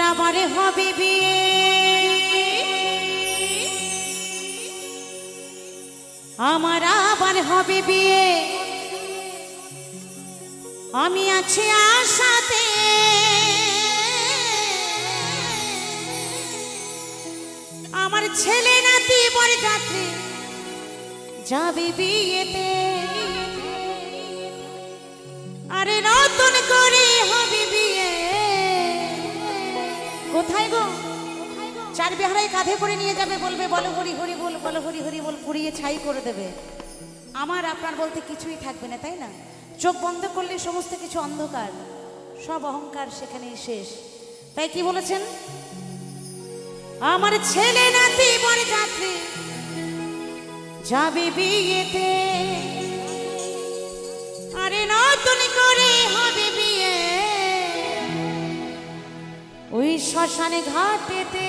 আবার হবে বিয়ে। আমার আবার হবে বিয়ে। আমি আছি আশাতে। আমার ছেলে নাতি বড় যাত্রী যাবে বিয়েতে। আরে নতুন চার বেহারাই কাঁধে করে নিয়ে যাবে, বলবে, বলো হরি হরি বল, বলো হরি হরি বল, পুড়িয়ে ছাই করে দেবে। আমার আপনার বলতে কিছুই থাকবে না, তাই না? চোখ বন্ধ করলে সমস্ত কিছু অন্ধকার, সব অহংকার সেখানেই শেষ। তাই কি বলেছেন? আমার ছেলে নাতি বড় যাত্রী যাবে বিয়েতে। আরে নতুন শ্মশানে ঘাটেতে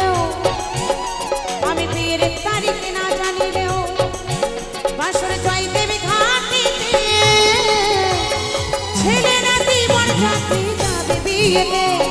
দিয়ে